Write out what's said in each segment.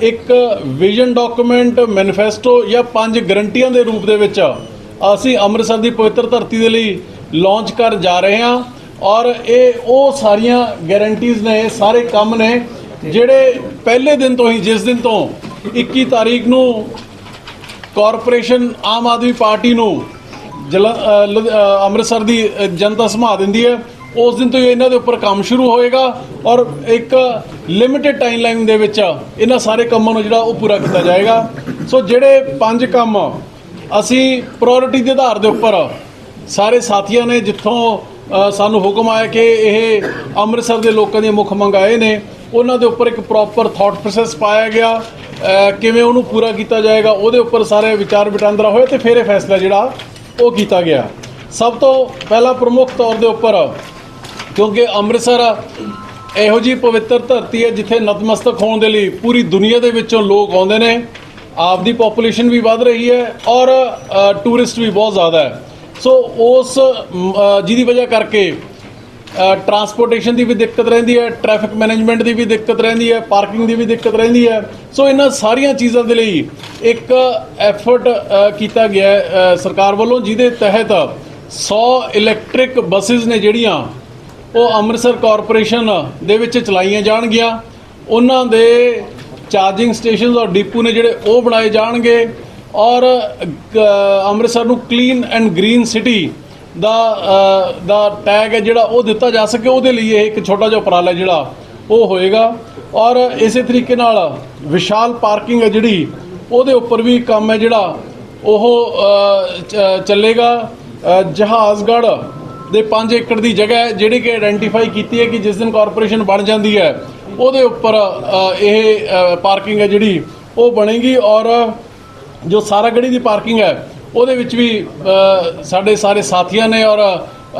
ਇੱਕ vision document manifesto ਜਾਂ ਪੰਜ ਗਰੰਟੀਆਂ ਦੇ ਰੂਪ ਦੇ ਵਿੱਚ ਅਸੀਂ ਅੰਮ੍ਰਿਤਸਰ ਦੀ ਪਵਿੱਤਰ ਧਰਤੀ ਦੇ ਲਈ ਲਾਂਚ ਕਰ ਜਾ ਰਹੇ ਹਾਂ ਔਰ ਇਹ ਉਹ ਸਾਰੀਆਂ ਗਾਰੰਟੀਆਂ ਨੇ ਸਾਰੇ ਕੰਮ ਨੇ ਜਿਹੜੇ ਪਹਿਲੇ ਦਿਨ ਤੋਂ ਹੀ, ਜਿਸ ਦਿਨ ਤੋਂ 21 ਤਾਰੀਖ ਨੂੰ ਕਾਰਪੋਰੇਸ਼ਨ ਆਮ ਆਦਮੀ ਪਾਰਟੀ ਨੂੰ ਜਲ- ਅੰਮ੍ਰਿਤਸਰ ਦੀ ਜਨਤਾ ਸਮਾ ਦਿੰਦੀ ਹੈ। ਉਸ ਦਿਨ ਤੋਂ ਹੀ ਇਹਨਾਂ ਦੇ ਉੱਪਰ ਕੰਮ ਸ਼ੁਰੂ ਹੋਏਗਾ ਔਰ ਇੱਕ ਲਿਮਿਟਿਡ ਟਾਈਮਲਾਈਨ ਦੇ ਵਿੱਚ ਇਹਨਾਂ ਸਾਰੇ ਕੰਮਾਂ ਨੂੰ ਜਿਹੜਾ ਉਹ ਪੂਰਾ ਕੀਤਾ ਜਾਏਗਾ। ਸੋ ਜਿਹੜੇ ਪੰਜ ਕੰਮ ਅਸੀਂ ਪ੍ਰਾਇੋਰਟੀ ਦੇ ਆਧਾਰ ਦੇ ਉੱਪਰ ਸਾਰੇ ਸਾਥੀਆਂ ਨੇ ਜਿੱਥੋਂ ਸਾਨੂੰ ਹੁਕਮ ਆਇਆ ਕਿ ਇਹ ਅੰਮ੍ਰਿਤਸਰ ਦੇ ਲੋਕਾਂ ਦੀਆਂ ਮੁੱਖ ਮੰਗਾਏ ਨੇ, ਉਹਨਾਂ ਦੇ ਉੱਪਰ ਇੱਕ ਪ੍ਰੋਪਰ ਥਾਟ ਪ੍ਰੋਸੈਸ ਪਾਇਆ ਗਿਆ ਕਿਵੇਂ ਉਹਨੂੰ ਪੂਰਾ ਕੀਤਾ ਜਾਏਗਾ, ਉਹਦੇ ਉੱਪਰ ਸਾਰੇ ਵਿਚਾਰ ਵਟਾਂਦਰਾ ਹੋਏ ਤੇ ਫਿਰ ਇਹ ਫੈਸਲਾ ਜਿਹੜਾ ਉਹ ਕੀਤਾ ਗਿਆ। ਸਭ ਤੋਂ ਪਹਿਲਾ ਪ੍ਰਮੁੱਖ ਤੌਰ ਦੇ ਉੱਪਰ ਕਿਉਂਕਿ ਅੰਮ੍ਰਿਤਸਰ ਇਹੋ ਜੀ ਪਵਿੱਤਰ ਧਰਤੀ ਹੈ ਜਿੱਥੇ ਨਤਮਸਤਕ ਹੋਣ ਦੇ ਲਈ ਪੂਰੀ ਦੁਨੀਆ ਦੇ ਵਿੱਚੋਂ ਲੋਕ ਆਉਂਦੇ ਨੇ। ਆਪ ਦੀ ਪੋਪੂਲੇਸ਼ਨ ਵੀ ਵੱਧ ਰਹੀ ਹੈ ਔਰ ਟੂਰਿਸਟ ਵੀ ਬਹੁਤ ਜ਼ਿਆਦਾ ਹੈ। ਸੋ ਉਸ ਜਿਹਦੀ ਵਜ੍ਹਾ ਕਰਕੇ ਟਰਾਂਸਪੋਰਟੇਸ਼ਨ ਦੀ ਵੀ ਦਿੱਕਤ ਰਹਿੰਦੀ ਹੈ ਟ੍ਰੈਫਿਕ ਮੈਨੇਜਮੈਂਟ ਦੀ ਵੀ ਦਿੱਕਤ ਰਹਿੰਦੀ ਹੈ ਪਾਰਕਿੰਗ ਦੀ ਵੀ ਦਿੱਕਤ ਰਹਿੰਦੀ ਹੈ। ਸੋ ਇਹਨਾਂ ਸਾਰੀਆਂ ਚੀਜ਼ਾਂ ਦੇ ਲਈ ਇੱਕ ਐਫਰਟ ਕੀਤਾ ਗਿਆ ਸਰਕਾਰ ਵੱਲੋਂ, ਜਿਹਦੇ ਤਹਿਤ 100 ਇਲੈਕਟ੍ਰਿਕ ਬੱਸਿਸ ਨੇ ਜਿਹੜੀਆਂ ਉਹ ਅੰਮ੍ਰਿਤਸਰ ਕਾਰਪੋਰੇਸ਼ਨ ਦੇ ਵਿੱਚ ਚਲਾਈਆਂ ਜਾਣਗੀਆਂ। ਉਹਨਾਂ ਦੇ ਚਾਰਜਿੰਗ ਸਟੇਸ਼ਨਸ ਔਰ ਡੀਪੂ ਨੇ ਜਿਹੜੇ ਉਹ ਬਣਾਏ ਜਾਣਗੇ ਔਰ ਅੰਮ੍ਰਿਤਸਰ ਨੂੰ ਕਲੀਨ ਐਂਡ ਗ੍ਰੀਨ ਸਿਟੀ ਦਾ ਦਾ ਟੈਗ ਹੈ ਜਿਹੜਾ ਉਹ ਦਿੱਤਾ ਜਾ ਸਕੇ। ਉਹਦੇ ਲਈ ਇਹ ਇੱਕ ਛੋਟਾ ਜਿਹਾ ਉਪਰਾਲਾ ਜਿਹੜਾ ਉਹ ਹੋਏਗਾ। ਔਰ ਇਸੇ ਤਰੀਕੇ ਨਾਲ ਵਿਸ਼ਾਲ ਪਾਰਕਿੰਗ ਹੈ ਜਿਹੜੀ, ਉਹਦੇ ਉੱਪਰ ਵੀ ਕੰਮ ਹੈ ਜਿਹੜਾ ਉਹ ਚੱਲੇਗਾ। ਜਹਾਜ਼ਗੜ੍ਹ ਦੇ 5 ਏਕੜ ਦੀ ਜਗ੍ਹਾ ਹੈ, ਜਿਹੜੀ ਕਿ ਆਇਡੈਂਟੀਫਾਈ ਕੀਤੀ ਹੈ ਕਿ ਜਿਸ ਦਿਨ ਕਾਰਪੋਰੇਸ਼ਨ ਬਣ ਜਾਂਦੀ ਹੈ, ਉਹਦੇ ਉੱਪਰ ਇਹ ਪਾਰਕਿੰਗ ਹੈ ਜਿਹੜੀ, ਉਹ ਬਣੇਗੀ ਔਰ ਜੋ ਸਾਰਾ ਸਾਰਾਗੜੀ ਦੀ ਪਾਰਕਿੰਗ ਹੈ, ਉਹਦੇ ਵਿੱਚ ਵੀ ਸਾਡੇ ਸਾਰੇ ਸਾਥੀਆਂ ਨੇ ਔਰ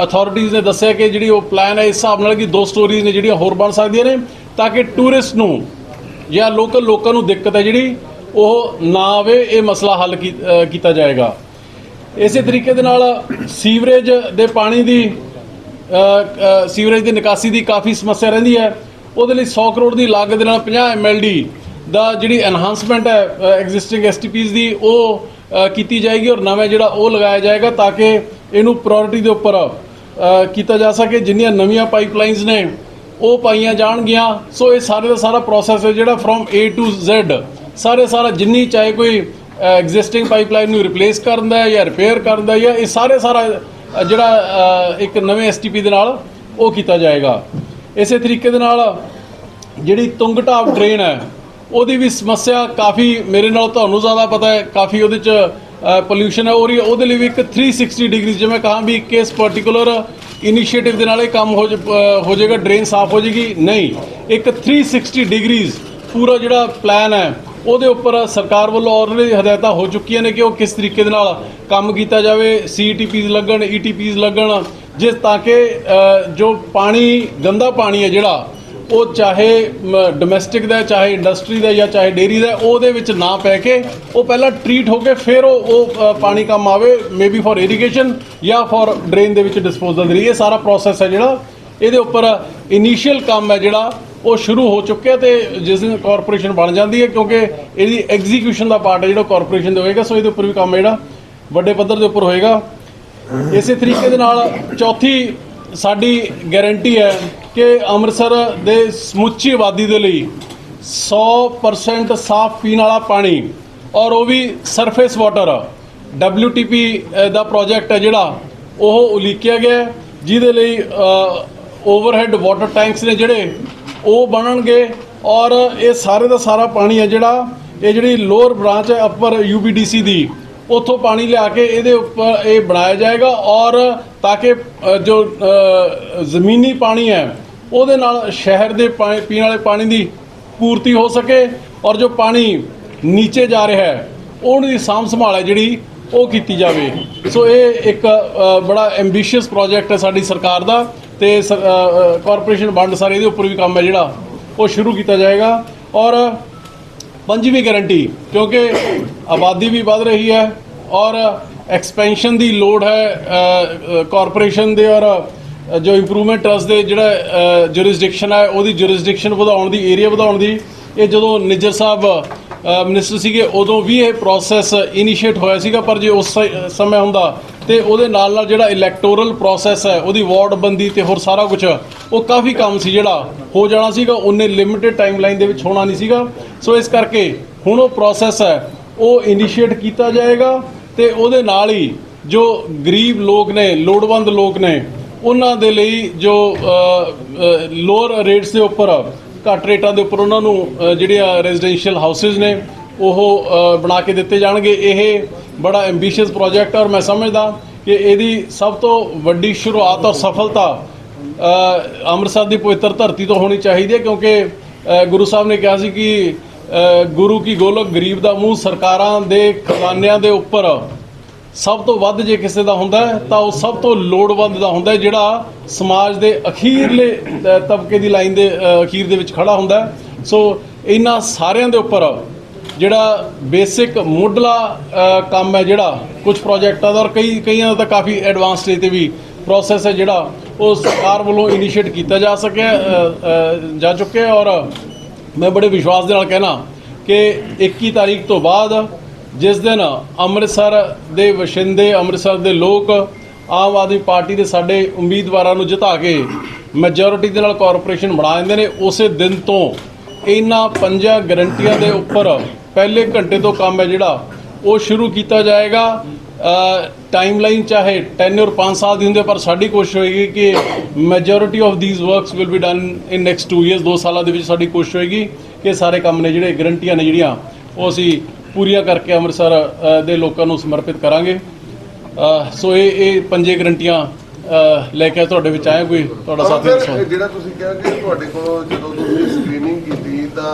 ਅਥਾਰਟੀਜ਼ ਨੇ ਦੱਸਿਆ ਕਿ ਜਿਹੜੀ ਉਹ ਪਲਾਨ ਹੈ, ਇਸ ਹਿਸਾਬ ਨਾਲ ਕਿ ਦੋ ਸਟੋਰੀਜ਼ ਨੇ ਜਿਹੜੀਆਂ ਹੋਰ ਬਣ ਸਕਦੀਆਂ ਨੇ, ਤਾਂ ਕਿ ਟੂਰਿਸਟ ਨੂੰ ਜਾਂ ਲੋਕਲ ਲੋਕਾਂ ਨੂੰ ਦਿੱਕਤ ਹੈ ਜਿਹੜੀ, ਉਹ ਨਾ ਆਵੇ, ਇਹ ਮਸਲਾ ਹੱਲ ਕੀ- ਕੀਤਾ ਜਾਏਗਾ। ਇਸੇ ਤਰੀਕੇ ਦੇ ਨਾਲ ਸੀਵਰੇਜ ਦੇ ਪਾਣੀ ਦੀ ਸੀਵਰੇਜ ਦੀ ਨਿਕਾਸੀ ਦੀ ਕਾਫੀ ਸਮੱਸਿਆ ਰਹਿੰਦੀ ਹੈ। ਉਹਦੇ ਲਈ 100 ਕਰੋੜ ਦੀ ਲਾਗਤ ਦੇ ਨਾਲ 50 ਐਮਐਲਡੀ ਦਾ ਜਿਹੜੀ ਐਨਹਾਂਸਮੈਂਟ ਹੈ ਐਗਜ਼ਿਸਟਿੰਗ ਐਸਟੀਪੀਜ਼ ਦੀ, ਉਹ ਕੀਤੀ ਜਾਏਗੀ ਔਰ ਨਵਾਂ ਜਿਹੜਾ ਉਹ ਲਗਾਇਆ ਜਾਏਗਾ ਤਾਂ ਕਿ ਇਹਨੂੰ ਪ੍ਰਾਇੋਰਟੀ ਦੇ ਉੱਪਰ ਕੀਤਾ ਜਾ ਸਕੇ। ਜਿੰਨੀਆਂ ਨਵੀਆਂ ਪਾਈਪਲਾਈਨਸ ਨੇ, ਉਹ ਪਾਈਆਂ ਜਾਣਗੀਆਂ। ਸੋ ਇਹ ਸਾਰੇ ਦਾ ਸਾਰਾ ਪ੍ਰੋਸੈਸ ਹੈ ਜਿਹੜਾ ਫਰੋਮ A ਟੂ Z, ਸਾਰੇ ਸਾਰਾ ਜਿੰਨੀ ਚਾਹੇ ਕੋਈ ਐਗਜ਼ਿਸਟਿੰਗ ਪਾਈਪਲਾਈਨ ਨੂੰ ਰਿਪਲੇਸ ਕਰਨ ਦਾ ਜਾਂ ਰਿਪੇਅਰ ਕਰਨ ਦਾ ਜਾਂ ਇਹ ਸਾਰੇ ਸਾਰਾ ਜਿਹੜਾ ਇੱਕ ਨਵੇਂ ਐਸਟੀਪੀ ਦੇ ਨਾਲ ਉਹ ਕੀਤਾ ਜਾਏਗਾ। ਇਸੇ ਤਰੀਕੇ ਦੇ ਨਾਲ ਜਿਹੜੀ ਤੁੰਗਟਾਵ ਡਰੇਨ ਹੈ, ਉਹਦੀ ਵੀ ਸਮੱਸਿਆ ਕਾਫੀ ਮੇਰੇ ਨਾਲ ਤੁਹਾਨੂੰ ਜ਼ਿਆਦਾ ਪਤਾ ਹੈ, ਕਾਫੀ ਉਹਦੇ ਚ ਪੋਲਿਊਸ਼ਨ ਹੈ, ਔਰ ਇਹ- ਉਹਦੇ ਲਈ ਵੀ ਇੱਕ 360 ਡਿਗਰੀ, ਜਿਵੇਂ ਕਹਾਂ ਵੀ ਇੱਕ ਇਸ ਪਾਰਟਿਕੂਲਰ ਇਨੀਸ਼ੀਏਟਿਵ ਦੇ ਨਾਲ ਇਹ ਕੰਮ ਹੋ ਜ- ਹੋ ਜਾਏਗਾ ਡਰੇਨ ਸਾਫ਼ ਹੋ ਜਾਏਗੀ। ਨਹੀਂ, ਇੱਕ 360 ਡਿਗਰੀਜ਼ ਪੂਰਾ ਜਿਹੜਾ ਪਲਾਨ ਹੈ ਉਹਦੇ ਉੱਪਰ ਸਰਕਾਰ ਵੱਲੋਂ ਆਲਰੇਡੀ ਹਦਾਇਤਾਂ ਹੋ ਚੁੱਕੀਆਂ ਨੇ ਕਿ ਉਹ ਕਿਸ ਤਰੀਕੇ ਦੇ ਨਾਲ ਕੰਮ ਕੀਤਾ ਜਾਵੇ ਸੀਟੀਪੀਜ਼ ਲੱਗਣ ਈਟੀਪੀਜ਼ ਲੱਗਣ, ਜਿਸ ਤਾਂ ਕਿ ਜੋ ਪਾਣੀ, ਗੰਦਾ ਪਾਣੀ ਹੈ ਜਿਹੜਾ, ਉਹ ਚਾਹੇ ਡੋਮੈਸਟਿਕ ਦਾ ਚਾਹੇ ਇੰਡਸਟਰੀ ਦਾ ਜਾਂ ਚਾਹੇ ਡੇਰੀ ਦਾ ਉਹਦੇ ਵਿੱਚ ਨਾ ਪੈ ਕੇ ਉਹ ਪਹਿਲਾਂ ਟਰੀਟ ਹੋ ਕੇ ਫਿਰ ਉਹ ਉਹ ਪਾਣੀ ਕੰਮ ਆਵੇ ਮੇਬੀ ਫॉर ਇਰੀਗੇਸ਼ਨ ਜਾਂ ਫॉर ਡਰੇਨ ਦੇ ਵਿੱਚ ਡਿਸਪੋਜ਼ਲ ਦੇ ਲਈ। ਇਹ ਸਾਰਾ ਪ੍ਰੋਸੈਸ ਹੈ ਜਿਹੜਾ। ਇਹਦੇ ਉੱਪਰ ਇਨੀਸ਼ੀਅਲ ਕੰਮ ਹੈ ਜਿਹੜਾ ਉਹ ਸ਼ੁਰੂ ਹੋ ਚੁੱਕਿਆ ਤੇ ਜਿਸ ਦਿਨ ਕਾਰਪੋਰੇਸ਼ਨ ਬਣ ਜਾਂਦੀ ਹੈ ਕਿਉਂਕਿ ਇਹਦੀ ਐਗਜ਼ੀਕਿਊਸ਼ਨ ਦਾ ਪਾਰਟ ਹੈ ਜਿਹੜਾ ਕਾਰਪੋਰੇਸ਼ਨ ਦੇ ਹੋਏਗਾ ਸੋ ਇਹਦੇ ਉੱਪਰ ਵੀ ਕੰਮ ਜਿਹੜਾ ਵੱਡੇ ਪੱਧਰ ਦੇ ਉੱਪਰ ਹੋਏਗਾ। ਇਸੇ ਤਰੀਕੇ ਦੇ ਨਾਲ ਚੌਥੀ ਸਾਡੀ ਗਾਰੰਟੀ ਹੈ ਕਿ ਅੰਮ੍ਰਿਤਸਰ ਦੇ ਸਮੁੱਚੀ ਆਬਾਦੀ ਦੇ ਲਈ 100% ਸਾਫ਼ ਪੀਣ ਵਾਲਾ ਪਾਣੀ ਔਰ ਉਹ ਵੀ ਸਰਫੇਸ ਵਾਟਰ WTP ਅ, ਦਾ ਪ੍ਰੋਜੈਕਟ ਹੈ ਜਿਹੜਾ ਉਹ ਉਲੀਕਿਆ ਗਿਆ ਜਿਹਦੇ ਲਈ ਓਵਰਹੈੱਡ ਵਾਟਰ ਟੈਂਕਸ ਨੇ ਜਿਹੜੇ ਉਹ ਬਣਨਗੇ ਔਰ ਇਹ ਸਾਰੇ ਦਾ ਸਾਰਾ ਪਾਣੀ ਹੈ ਜਿਹੜਾ, ਇਹ ਜਿਹੜੀ ਲੋਅਰ ਬ੍ਰਾਂਚ ਹੈ ਅਪਰ UBDC ਦੀ, ਉੱਥੋਂ ਪਾਣੀ ਲਿਆ ਕੇ ਇਹਦੇ ਉੱਪਰ ਇਹ ਬਣਾਇਆ ਜਾਏਗਾ ਔਰ ਤਾਂ ਕਿ ਜੋ ਜ਼ਮੀਨੀ ਪਾਣੀ ਹੈ, ਉਹਦੇ ਨਾਲ ਸ਼ਹਿਰ ਦੇ ਪਾਣੀ- ਪੀਣ ਵਾਲੇ ਪਾਣੀ ਦੀ ਪੂਰਤੀ ਹੋ ਸਕੇ ਔਰ ਜੋ ਪਾਣੀ ਨੀਚੇ ਜਾ ਰਿਹਾ ਹੈ ਉਹਨਾਂ ਦੀ ਸਾਂਭ ਸੰਭਾਲ ਹੈ ਜਿਹੜੀ, ਉਹ ਕੀਤੀ ਜਾਵੇ। ਸੋ ਇਹ ਇੱਕ ਬੜਾ ਐਂਬੀਸ਼ੀਅਸ ਪ੍ਰੋਜੈਕਟ ਹੈ ਸਾਡੀ ਸਰਕਾਰ ਦਾ। ਤੇ ਕਾਰਪੋਰੇਸ਼ਨ ਵੰਡ ਸਾਰੇ ਇਹਦੇ ਉੱਪਰ ਵੀ ਕੰਮ ਹੈ ਜਿਹੜਾ, ਉਹ ਸ਼ੁਰੂ ਕੀਤਾ ਜਾਏਗਾ। ਔਰ ਪੰਜਵੀਂ ਗਾਰੰਟੀ ਕਿਉਂਕਿ ਆਬਾਦੀ ਵੀ ਵੱਧ ਰਹੀ ਹੈ ਔਰ ਐਕਸਪੈਂਸ਼ਨ ਦੀ ਲੋੜ ਹੈ ਕਾਰਪੋਰੇਸ਼ਨ ਦੇ ਔਰ ਜੋ ਇੰਪਰੂਵਮੈਂਟ ਟਰਸਟ ਦੇ ਜਿਹੜਾ ਜੁਰਿਸਡਿਕਸ਼ਨ ਹੈ, ਉਹਦੀ ਜੁਰਿਸਡਿਕਸ਼ਨ ਵਧਾਉਣ ਦੀ ਏਰੀਆ ਵਧਾਉਣ ਦੀ। ਇਹ ਜਦੋਂ ਨਿੱਜਰ ਸਾਹਿਬ ਮਿਨਿਸਟਰ ਸੀਗੇ, ਉਦੋਂ ਵੀ ਇਹ ਪ੍ਰੋਸੈਸ ਇਨੀਸ਼ੀਏਟ ਹੋਇਆ ਸੀਗਾ, ਪਰ ਜੇ ਉਸ ਸਮੇਂ ਹੁੰਦਾ, ਤੇ ਉਹਦੇ ਨਾਲ ਨਾਲ ਜਿਹੜਾ ਇਲੈਕਟੋਰਲ ਪ੍ਰੋਸੈਸ ਹੈ, ਉਹਦੀ ਵਾਰਡ ਬੰਦੀ ਤੇ ਹੋਰ ਸਾਰਾ ਕੁਝ ਉਹ ਕਾਫੀ ਕੰਮ ਸੀ ਜਿਹੜਾ, ਹੋ ਜਾਣਾ ਸੀਗਾ, ਉਹਨੇ ਲਿਮਿਟਿਡ ਟਾਈਮ ਲਾਈਨ ਦੇ ਵਿੱਚ ਹੋਣਾ ਨਹੀਂ ਸੀਗਾ। ਸੋ ਇਸ ਕਰਕੇ ਹੁਣ ਉਹ ਪ੍ਰੋਸੈਸ ਹੈ, ਉਹ ਇਨੀਸ਼ੀਏਟ ਕੀਤਾ ਜਾਏਗਾ, ਤੇ ਉਹਦੇ ਨਾਲ ਹੀ ਜੋ ਗਰੀਬ ਲੋਕ ਨੇ, ਲੋੜਵੰਦ ਲੋਕ ਨੇ, ਉਹਨਾਂ ਦੇ ਲਈ ਜੋ ਲੋਅਰ ਰੇਟਸ ਦੇ ਉੱਪਰ ਘੱਟ ਰੇਟਾਂ ਦੇ ਉੱਪਰ ਉਹਨਾਂ ਨੂੰ ਅ, ਜਿਹੜੀਆਂ ਰੈਜ਼ੀਡੈਂਸ਼ੀਅਲ ਹਾਊਸਸ ਨੇ ਉਹ ਬਣਾ ਕੇ ਦਿੱਤੇ ਜਾਣਗੇ। ਇਹ ਬੜਾ ਐਂਬੀਸ਼ੀਅਸ ਪ੍ਰੋਜੈਕਟ ਔਰ ਮੈਂ ਸਮਝਦਾ ਕਿ ਇਹਦੀ ਸਭ ਤੋਂ ਵੱਡੀ ਸ਼ੁਰੂਆਤ ਔਰ ਸਫਲਤਾ ਅੰਮ੍ਰਿਤਸਰ ਦੀ ਪਵਿੱਤਰ ਧਰਤੀ ਤੋਂ ਹੋਣੀ ਚਾਹੀਦੀ ਹੈ ਕਿਉਂਕਿ ਗੁਰੂ ਸਾਹਿਬ ਨੇ ਕਿਹਾ ਸੀ ਕਿ ਗੁਰੂ ਕੀ ਗੋਲਕ ਗਰੀਬ ਦਾ ਮੂੰਹ ਸਰਕਾਰਾਂ ਦੇ ਖਜ਼ਾਨਿਆਂ ਦੇ ਉੱਪਰ ਸਭ ਤੋਂ ਵੱਧ ਜੇ ਕਿਸੇ ਦਾ ਹੁੰਦਾ ਤਾਂ ਉਹ ਸਭ ਤੋਂ ਲੋੜਵੰਦ ਦਾ ਹੁੰਦਾ ਜਿਹੜਾ ਸਮਾਜ ਦੇ ਅਖੀਰਲੇ ਤਬਕੇ ਦੀ ਲਾਈਨ ਦੇ ਅਖੀਰ ਦੇ ਵਿੱਚ ਖੜਾ ਹੁੰਦਾ ਸੋ ਇਹਨਾਂ ਸਾਰਿਆਂ ਦੇ ਉੱਪਰ ਜਿਹੜਾ ਬੇਸਿਕ ਮੁੱਢਲਾ ਕੰਮ ਹੈ ਜਿਹੜਾ, ਕੁਝ ਪ੍ਰੋਜੈਕਟਾਂ ਦਾ ਔਰ ਕਈ, ਕਈਆਂ ਦਾ ਤਾਂ ਕਾਫੀ ਐਡਵਾਂਸ ਸਟੇਜ ਤੇ ਵੀ ਪ੍ਰੋਸੈਸ ਹੈ ਜਿਹੜਾ, ਉਹ ਸਰਕਾਰ ਵੱਲੋਂ ਇਨੀਸ਼ੀਏਟ ਕੀਤਾ ਜਾ ਸਕਿਆ ਜਾ ਚੁੱਕਿਆ ਔਰ ਮੈਂ ਬੜੇ ਵਿਸ਼ਵਾਸ ਦੇ ਨਾਲ ਕਹਿਣਾ ਕਿ 21 ਤਾਰੀਖ ਤੋਂ ਬਾਅਦ ਜਿਸ ਦਿਨ ਅੰਮ੍ਰਿਤਸਰ ਦੇ ਵਸਿੰਦੇ, ਅੰਮ੍ਰਿਤਸਰ ਦੇ ਲੋਕ ਆਮ ਆਦਮੀ ਪਾਰਟੀ ਦੇ ਸਾਡੇ ਉਮੀਦਵਾਰਾਂ ਨੂੰ ਜਿਤਾ ਕੇ ਮੈਜੋਰਿਟੀ ਦੇ ਨਾਲ ਕਾਰਪੋਰੇਸ਼ਨ ਬਣਾ ਦਿੰਦੇ ਨੇ, ਉਸੇ ਦਿਨ ਤੋਂ ਇਹਨਾਂ ਪੰਜਾਂ ਗਰੰਟੀਆਂ ਦੇ ਉੱਪਰ ਪਹਿਲੇ ਘੰਟੇ ਤੋਂ ਕੰਮ ਹੈ ਜਿਹੜਾ, ਉਹ ਸ਼ੁਰੂ ਕੀਤਾ ਜਾਏਗਾ। ਟਾਈਮਲਾਈਨ ਚਾਹੇ ਟੈਨਰ 5 ਸਾਲ ਦੀ ਹੁੰਦੇ, ਪਰ ਸਾਡੀ ਕੋਸ਼ਿਸ਼ ਹੋਏਗੀ ਕਿ majority of these works will be done in next 2 years 2 ਸਾਲਾਂ ਦੇ ਵਿੱਚ ਸਾਡੀ ਕੋਸ਼ਿਸ਼ ਹੋਏਗੀ ਕਿ ਸਾਰੇ ਕੰਮ ਨੇ ਜਿਹੜੇ ਗਰੰਟੀਆਂ ਨੇ ਜਿਹੜੀਆਂ, ਉਹ ਅਸੀਂ ਪੂਰੀਆਂ ਕਰਕੇ ਅੰਮ੍ਰਿਤਸਰ ਦੇ ਲੋਕਾਂ ਨੂੰ ਸਮਰਪਿਤ ਕਰਾਂਗੇ। ਸੋ ਇਹ ਇਹ ਪੰਜੇ ਗਰੰਟੀਆਂ ਲੈ ਕੇ ਤੁਹਾਡੇ ਵਿੱਚ ਆਏ ਕੋਈ ਤੁਹਾਡਾ ਸਾਥੀ ਜਿਹੜਾ ਤੁਸੀਂ ਕਿਹਾ ਕਿ ਤੁਹਾਡੇ ਕੋਲ ਜਦੋਂ ਤੁਸੀਂ ਸਕਰੀਨਿੰਗ ਕੀਤੀ ਤਾਂ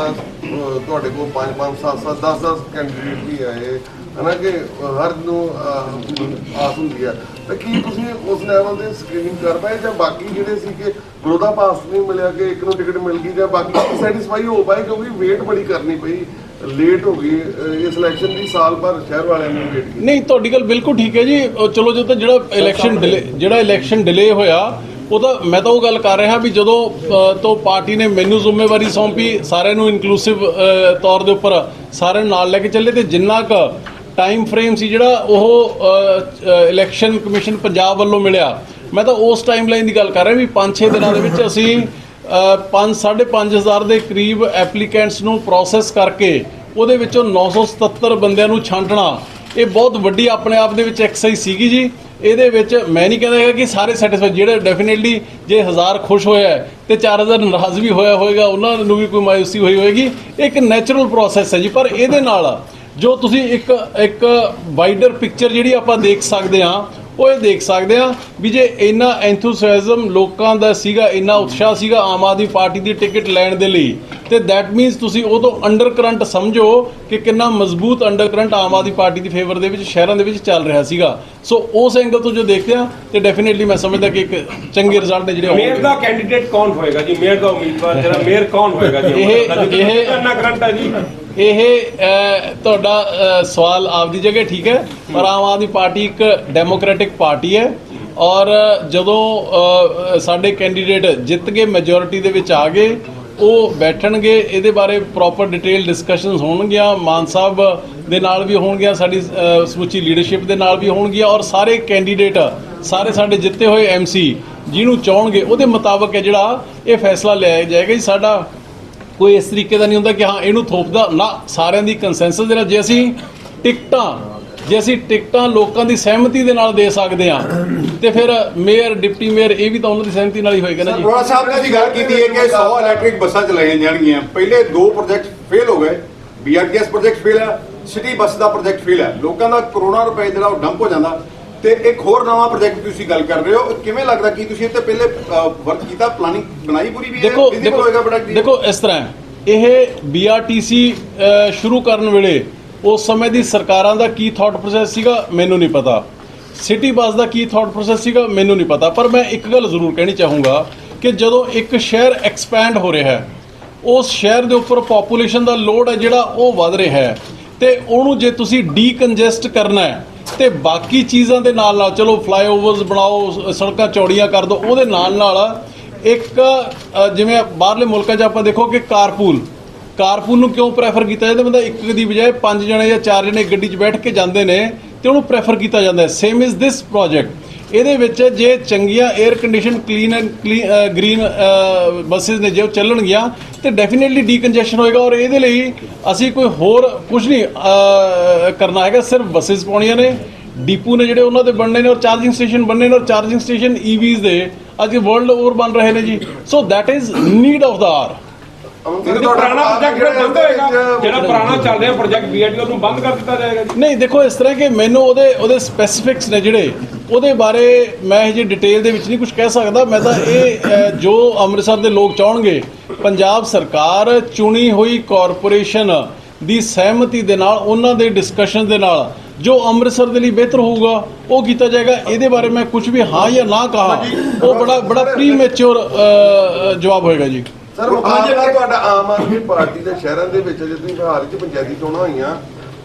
ਤੁਹਾਡੇ ਕੋਲ 5 5 7 7 10 10 ਕੈਂਡੀਡੇਟ ਵੀ ਆਏ। ਹਨਾ ਕਿ ਹਰ ਨੂੰ ਆਸ ਹੁੰਦੀ ਹੈ ਤਾਂ ਕੀ ਤੁਸੀਂ ਉਸ ਲੈਵਲ ਦੇ ਸਕਰੀਨਿੰਗ ਕਰ ਪਾਏ ਜਾਂ ਬਾਕੀ ਜਿਹੜੇ ਸੀ ਕਿ ਵਿਰੋਧਾ ਪਾਸ ਨਹੀਂ ਮਿਲਿਆ ਕਿ ਇੱਕ ਨੂੰ ਟਿਕਟ ਮਿਲ ਗਈ ਜਾਂ ਬਾਕੀ ਸੈਟੀਸਫਾਈ ਹੋ ਪਾਏ ਕਿਉਂਕਿ ਵੇਟ ਬੜੀ ਕਰਨੀ ਪਈ। ਲੇਟ ਹੋ ਗਈ ਅਹ, ਇਸ ਇਲੈਕਸ਼ਨ ਦੀ ਸਾਲ ਭਰ ਸ਼ਹਿਰ ਵਾਲਿਆਂ ਨੇ ਵੇਟ ਕੀਤੀ। ਨਹੀਂ ਤੁਹਾਡੀ ਗੱਲ ਬਿਲਕੁਲ ਠੀਕ ਹੈ ਜੀ। ਉਹ ਚਲੋ ਜਦੋਂ ਤਾਂ ਜਿਹੜਾ ਇਲੈਕਸ਼ਨ ਡਿਲੇ ਜਿਹੜਾ ਇਲੈਕਸ਼ਨ ਡਿਲੇ ਹੋਇਆ ਉਹਦਾ ਮੈਂ ਤਾਂ ਉਹ ਗੱਲ ਕਰ ਰਿਹਾ ਵੀ ਜਦੋਂ ਅ, ਤੋਂ ਪਾਰਟੀ ਨੇ ਮੈਨੂੰ ਜ਼ਿੰਮੇਵਾਰੀ ਸੌਂਪੀ ਸਾਰਿਆਂ ਨੂੰ ਇਨਕਲੂਸਿਵ ਤੌਰ ਦੇ ਉੱਪਰ ਸਾਰਿਆਂ ਨੂੰ ਨਾਲ ਲੈ ਕੇ ਚੱਲੇ ਤੇ ਜਿੰਨਾ ਕ ਟਾਈਮ ਫਰੇਮ ਸੀ ਜਿਹੜਾ ਉਹ ਇਲੈਕਸ਼ਨ ਕਮਿਸ਼ਨ ਪੰਜਾਬ ਵੱਲੋਂ ਮਿਲਿਆ। ਮੈਂ ਤਾਂ ਉਸ ਟਾਈਮ ਲਾਈਨ ਦੀ ਗੱਲ ਕਰ ਰਿਹਾ ਵੀ 5-6 ਦਿਨਾਂ ਦੇ ਵਿੱਚ ਅਸੀਂ 5 5000 ਦੇ ਕਰੀਬ ਐਪਲੀਕੈਂਟਸ ਨੂੰ ਪ੍ਰੋਸੈਸ ਕਰਕੇ ਉਹਦੇ ਵਿੱਚੋਂ 977 ਬੰਦਿਆਂ ਨੂੰ ਛਾਂਟਣਾ, ਇਹ ਬਹੁਤ ਵੱਡੀ ਆਪਣੇ ਆਪ ਦੇ ਵਿੱਚ ਐਕਸਰਸਾਈਜ਼ ਸੀਗੀ ਜੀ। ਇਹਦੇ ਵਿੱਚ ਮੈਂ ਨਹੀਂ ਕਹਿੰਦਾ ਹੈਗਾ ਕਿ ਸਾਰੇ ਸੈਟੀਸਫਾਈ ਜਿਹੜੇ ਡੈਫੀਨਿਟਲੀ ਜੇ ਹਜ਼ਾਰ ਖੁਸ਼ ਹੋਇਆ ਹੈ ਤੇ 4000 ਨਾਰਾਜ਼ ਵੀ ਹੋਇਆ ਹੋਵੇਗਾ ਉਹਨਾਂ ਨੂੰ ਵੀ ਕੋਈ ਮਾਇੂਸੀ ਹੋਈ ਹੋਏਗੀ। ਇਹ ਇੱਕ ਨੈਚੁਰਲ ਪ੍ਰੋਸੈਸ ਹੈ ਜੀ, ਪਰ ਇਹਦੇ ਨਾਲ ਜੋ ਤੁਸੀਂ ਇੱਕ ਇੱਕ ਵਾਈਡਰ ਪਿਕਚਰ ਜਿਹੜੀ ਆਪਾਂ ਦੇਖ ਸਕਦੇ ਹਾਂ ਉਹ ਇਹ ਦੇਖ ਸਕਦੇ ਆ ਵੀ ਜੇ ਇੰਨਾ ਐਂਥੂਸੀਆਜ਼ਮ ਲੋਕਾਂ ਦਾ ਸੀਗਾ ਇੰਨਾ ਉਤਸ਼ਾਹ ਸੀਗਾ ਆਮ ਆਦਮੀ ਪਾਰਟੀ ਦੀ ਟਿਕਟ ਲੈਣ ਦੇ ਲਈ ਤੇ ਦੈਟ ਮੀਨਸ ਤੁਸੀਂ ਉਹ ਤੋਂ ਅੰਡਰ ਕਰੰਟ ਸਮਝੋ ਕਿ ਕਿੰਨਾ ਮਜ਼ਬੂਤ ਅੰਡਰ ਕਰੰਟ ਆਮ ਆਦਮੀ ਪਾਰਟੀ ਦੀ ਫੇਵਰ ਦੇ ਵਿੱਚ ਸ਼ਹਿਰਾਂ ਦੇ ਵਿੱਚ ਚੱਲ ਰਿਹਾ ਸੀਗਾ। ਸੋ ਉਸ ਐਂਗਲ ਤੋਂ ਜੋ ਦੇਖਦੇ ਆ ਤੇ ਡੈਫੀਨਿਟਲੀ ਮੈਂ ਸਮਝਦਾ ਕਿ ਇੱਕ ਚੰਗੇ ਰਿਜ਼ਲਟ ਨੇ ਜਿਹੜੇ ਮੇਅਰ ਦਾ ਕੈਂਡੀਡੇਟ ਕੌਣ ਹੋਏਗਾ ਜੀ? ਮੇਅਰ ਦਾ ਉਮੀਦਵਾਰ ਜਿਹੜਾ ਮੇਅਰ ਕੌਣ ਹੋਏਗਾ ਜੀ? ਇਹ- ਇਹ- ਕਰੰਟ ਹੈ ਜੀ। ਇਹ ਤੁਹਾਡਾ ਸਵਾਲ ਆਪਦੀ ਜਗ੍ਹਾ ਠੀਕ ਹੈ, ਪਰ ਆਮ ਆਦਮੀ ਪਾਰਟੀ ਇੱਕ ਡੈਮੋਕ੍ਰੈਟਿਕ ਪਾਰਟੀ ਹੈ ਔਰ ਜਦੋਂ ਸਾਡੇ ਕੈਂਡੀਡੇਟ ਜਿੱਤ ਕੇ ਮੈਜੋਰਿਟੀ ਦੇ ਵਿੱਚ ਆ ਗਏ, ਉਹ ਬੈਠਣਗੇ, ਇਹਦੇ ਬਾਰੇ ਪ੍ਰੋਪਰ ਡਿਟੇਲ ਡਿਸਕਸ਼ਨਸ ਹੋਣਗੀਆਂ, ਮਾਨ ਸਾਹਿਬ ਦੇ ਨਾਲ ਵੀ ਹੋਣਗੀਆਂ, ਸਾਡੀ ਸਮੁੱਚੀ ਲੀਡਰਸ਼ਿਪ ਦੇ ਨਾਲ ਵੀ ਹੋਣਗੀਆਂ ਔਰ ਸਾਰੇ ਕੈਂਡੀਡੇਟ ਸਾਰੇ ਸਾਡੇ ਜਿੱਤੇ ਹੋਏ ਐਮਸੀ ਜਿਹਨੂੰ ਚਾਹਣਗੇ, ਉਹਦੇ ਮੁਤਾਬਕ ਹੈ ਜਿਹੜਾ ਇਹ ਫੈਸਲਾ ਲਿਆ ਜਾਏਗਾ ਜੀ, ਸਾਡਾ ਕੋਈ ਇਸ ਤਰੀਕੇ ਦਾ ਨਹੀਂ ਹੁੰਦਾ ਕਿ ਹਾਂ, ਇਹਨੂੰ ਥੋਪਦਾ, ਨਾ, ਸਾਰਿਆਂ ਦੀ ਕੰਸੈਂਸਸ ਦੇ ਨਾਲ ਜੇ ਅਸੀਂ ਟਿਕਟਾਂ, ਜੇ ਅਸੀਂ ਟਿਕਟਾਂ ਲੋਕਾਂ ਦੀ ਸਹਿਮਤੀ ਦੇ ਨਾਲ ਦੇ ਸਕਦੇ ਹਾਂ, ਤੇ ਫਿਰ ਮੇਅਰ, ਡਿਪਟੀ ਮੇਅਰ, ਇਹ ਵੀ ਤਾਂ ਉਹਨਾਂ ਦੀ ਸਹਿਮਤੀ ਨਾਲ ਹੀ ਹੋਏਗਾ ਨਾ ਜੀ। ਅਰੋੜਾ ਸਾਹਿਬ ਨੇ ਜੀ ਗੱਲ ਕੀਤੀ ਹੈ ਕਿ 100 ਇਲੈਕਟ੍ਰਿਕ ਬੱਸਾਂ ਚਲਾਈਆਂ ਜਾਣਗੀਆਂ। ਪਹਿਲੇ ਦੋ ਪ੍ਰੋਜੈਕਟ ਫੇਲ ਹੋ ਗਏ। ਬੀਆਰਟੀਐਸ ਪ੍ਰੋਜੈਕਟ ਫੇਲ ਹੈ ਸਿਟੀ ਬੱਸ ਦਾ ਪ੍ਰੋਜੈਕਟ ਫੇਲ ਹੈ। ਲੋਕਾਂ ਦਾ ਕਰੋੜਾਂ ਰੁਪਏ ਜਿਹੜਾ ਉਹ ਡੰਪ ਹੋ ਜਾਂਦਾ। ਤੇ ਇੱਕ ਹੋਰ ਨਵਾਂ ਪ੍ਰੋਜੈਕਟ ਤੁਸੀਂ ਗੱਲ ਕਰ ਰਹੇ ਹੋ ਕਿਵੇਂ ਲੱਗਦਾ ਕੀ ਤੁਸੀਂ ਤੇ ਪਹਿਲੇ ਵਰਕ ਕੀਤਾ ਪਲਾਨਿੰਗ ਬਣਾਈ ਪੂਰੀ ਵੀ ਹੈ ਦੇਖੋ ਦੇਖੋ ਇਸ ਤਰ੍ਹਾਂ ਇਹ BRTC ਸ਼ੁਰੂ ਕਰਨ ਵੇਲੇ ਉਸ ਸਮੇਂ ਦੀ ਸਰਕਾਰਾਂ ਦਾ ਕੀ ਥਾਟ ਪ੍ਰੋਸੈਸ ਸੀਗਾ ਮੈਨੂੰ ਨਹੀਂ ਪਤਾ। ਸਿਟੀ ਬੱਸ ਦਾ ਕੀ ਥਾਟ ਪ੍ਰੋਸੈਸ ਸੀਗਾ ਮੈਨੂੰ ਨਹੀਂ ਪਤਾ। ਪਰ ਮੈਂ ਇੱਕ ਗੱਲ ਜ਼ਰੂਰ ਕਹਿਣੀ ਚਾਹੂੰਗਾ ਕਿ ਜਦੋਂ ਇੱਕ ਸ਼ਹਿਰ ਐਕਸਪੈਂਡ ਹੋ ਰਿਹਾ ਹੈ ਉਸ ਸ਼ਹਿਰ ਦੇ ਉੱਪਰ ਪੋਪੂਲੇਸ਼ਨ ਦਾ ਲੋਡ ਹੈ ਜਿਹੜਾ ਉਹ ਵੱਧ ਰਿਹਾ ਹੈ। ਤੇ ਉਹਨੂੰ ਜੇ ਤੁਸੀਂ ਡੀਕੰਜੈਸਟ ਕਰਨਾ ਹੈ ਤੇ ਬਾਕੀ ਚੀਜ਼ਾਂ ਦੇ ਨਾਲ ਨਾਲ, ਚਲੋ ਫਲਾਈਓਵਰਸ ਬਣਾਓ ਸੜਕਾਂ ਚੌੜੀਆਂ ਕਰ ਦਿਓ ਉਹਦੇ ਨਾਲ ਨਾਲ ਇੱਕ ਜਿਵੇਂ ਬਾਹਰਲੇ ਮੁਲਕਾਂ 'ਚ ਆਪਾਂ ਦੇਖੋ ਕਿ ਕਾਰਪੂਲ ਕਾਰਪੂਲ ਨੂੰ ਕਿਉਂ ਪ੍ਰੈਫਰ ਕੀਤਾ ਜਾਂਦਾ? ਬੰਦਾ ਇੱਕ ਦੀ ਬਜਾਏ ਪੰਜ ਜਣੇ ਜਾਂ ਚਾਰ ਜਣੇ ਗੱਡੀ 'ਚ ਬੈਠ ਕੇ ਜਾਂਦੇ ਨੇ ਤੇ ਉਹਨੂੰ ਪ੍ਰੈਫਰ ਕੀਤਾ ਜਾਂਦਾ ਸੇਮ ਇਜ਼ ਦਿਸ ਪ੍ਰੋਜੈਕਟ ਇਹਦੇ ਵਿੱਚ ਜੇ ਚੰਗੀਆਂ air condition clean and green buses ਨੇ ਜੇ ਉਹ ਚੱਲਣਗੀਆਂ, ਤੇ ਡੈਫੀਨਿਟਲੀ ਡੀਕੰਜੈਸ਼ਨ ਹੋਏਗਾ ਔਰ ਇਹਦੇ ਲਈ ਅਸੀਂ ਕੋਈ ਹੋਰ ਕੁਝ ਨਹੀਂ ਕਰਨਾ ਹੈਗਾ, ਸਿਰਫ ਬੱਸਸ ਪਾਉਣੀਆਂ ਨੇ, ਡੀਪੂ ਨੇ ਜਿਹੜੇ ਉਹਨਾਂ ਦੇ ਬਣਨੇ ਨੇ ਔਰ ਚਾਰਜਿੰਗ ਸਟੇਸ਼ਨ ਬਣਨੇ ਨੇ ਔਰ ਚਾਰਜਿੰਗ ਸਟੇਸ਼ਨ ਈਵੀਜ਼ ਦੇ ਅੱਜ ਵਰਲਡ ਓਵਰ ਬਣ ਰਹੇ ਨੇ ਜੀ। So that is need of the hour ਅਮਨ ਜਿਹੜਾ ਪੁਰਾਣਾ ਪ੍ਰੋਜੈਕਟ ਜਿਹੜੇ ਬੰਦ ਹੋਏਗਾ ਵਿੱਚ- ਜਿਹੜਾ ਪੁਰਾਣਾ ਚੱਲ ਰਿਹਾ ਪ੍ਰੋਜੈਕਟ ਬੀਆਰਟੀ ਉਹਨੂੰ ਬੰਦ ਕਰ ਦਿੱਤਾ ਜਾਏਗਾ ਜੀ। ਨਹੀਂ ਦੇਖੋ ਇਸ ਤਰ੍ਹਾਂ ਕਿ ਮੈਨੂੰ ਉਹਦੇ ਉਹਦੇ ਸਪੈਸੀਫਿਕਸ ਨੇ ਜਿਹੜੇ ਉਹਦੇ ਬਾਰੇ ਮੈਂ ਹਜੇ ਡਿਟੇਲ ਦੇ ਵਿੱਚ ਨਹੀਂ ਕੁਝ ਕਹਿ ਸਕਦਾ। ਮੈਂ ਤਾਂ ਇਹ ਜੋ ਅੰਮ੍ਰਿਤਸਰ ਦੇ ਲੋਕ ਚਾਹਣਗੇ ਪੰਜਾਬ ਸਰਕਾਰ ਚੁਣੀ ਹੋਈ ਕਾਰਪੋਰੇਸ਼ਨ ਦੀ ਸਹਿਮਤੀ ਦੇ ਨਾਲ ਉਹਨਾਂ ਦੇ ਡਿਸਕਸ਼ਨ ਦੇ ਨਾਲ ਜੋ ਅੰਮ੍ਰਿਤਸਰ ਦੇ ਲਈ ਬਿਹਤਰ ਹੋਊਗਾ ਉਹ ਕੀਤਾ ਜਾਏਗਾ। ਇਹਦੇ ਬਾਰੇ ਮੈਂ ਕੁਝ ਵੀ ਹਾਂ ਜਾਂ ਨਾ ਕਹਾ ਉਹ ਬੜਾ ਬੜਾ ਪ੍ਰੀਮੈਚੁਰ ਜਵਾਬ ਹੋਏਗਾ ਜੀ। ਸਰ ਮੁਕਾਬਲਾ ਤੁਹਾਡਾ ਆਮ ਆਦਮੀ ਪਾਰਟੀ ਦੇ ਸ਼ਹਿਰਾਂ ਦੇ ਵਿੱਚ ਜੇ ਤੁਸੀਂ ਹਾਲ ਚ ਪੰਚਾਇਤੀ ਚੋਣਾਂ ਹੋਈਆਂ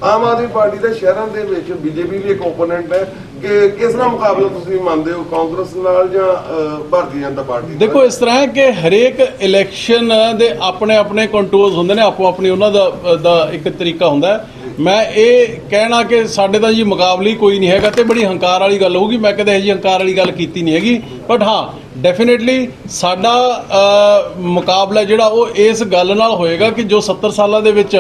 ਆਮ ਆਦਮੀ ਪਾਰਟੀ ਦੇ ਸ਼ਹਿਰਾਂ ਦੇ ਵਿੱਚ ਬੀਜੇਪੀ ਵੀ ਇੱਕ ਓਪੋਨੈਂਟ ਹੈ। ਕਿ ਕਿਸ ਨਾਲ ਮੁਕਾਬਲਾ ਤੁਸੀਂ ਮੰਨਦੇ ਹੋ, ਕਾਂਗਰਸ ਨਾਲ ਜਾਂ ਭਾਰਤੀ ਜਨਤਾ ਪਾਰਟੀ ਦੇਖੋ, ਇਸ ਤਰ੍ਹਾਂ ਹੈ ਕਿ ਹਰੇਕ ਇਲੈਕਸ਼ਨ ਦੇ ਆਪਣੇ ਆਪਣੇ ਕੰਟਰੋਲਸ ਹੁੰਦੇ ਨੇ, ਆਪੋ ਆਪਣੀ ਉਹਨਾਂ ਦਾ ਦਾ ਇੱਕ ਤਰੀਕਾ ਹੁੰਦਾ ਮੈਂ ਇਹ ਕਹਿਣਾ ਕਿ ਸਾਡੇ ਤਾਂ ਜੀ ਮੁਕਾਬਲੇ ਕੋਈ ਨਹੀਂ ਹੈਗਾ ਤੇ ਬੜੀ ਹੰਕਾਰ ਵਾਲੀ ਗੱਲ ਹੋਊਗੀ। ਮੈਂ ਕਦੇ ਇਹ ਜੀ ਹੰਕਾਰ ਵਾਲੀ ਗੱਲ ਕੀਤੀ ਨਹੀਂ ਹੈਗੀ। ਬਟ ਹਾਂ ਡੈਫੀਨਿਟਲੀ ਸਾਡਾ ਮੁਕਾਬਲਾ ਜਿਹੜਾ ਉਹ ਇਸ ਗੱਲ ਨਾਲ ਹੋਏਗਾ ਕਿ ਜੋ 70 ਸਾਲਾਂ ਦੇ ਵਿੱਚ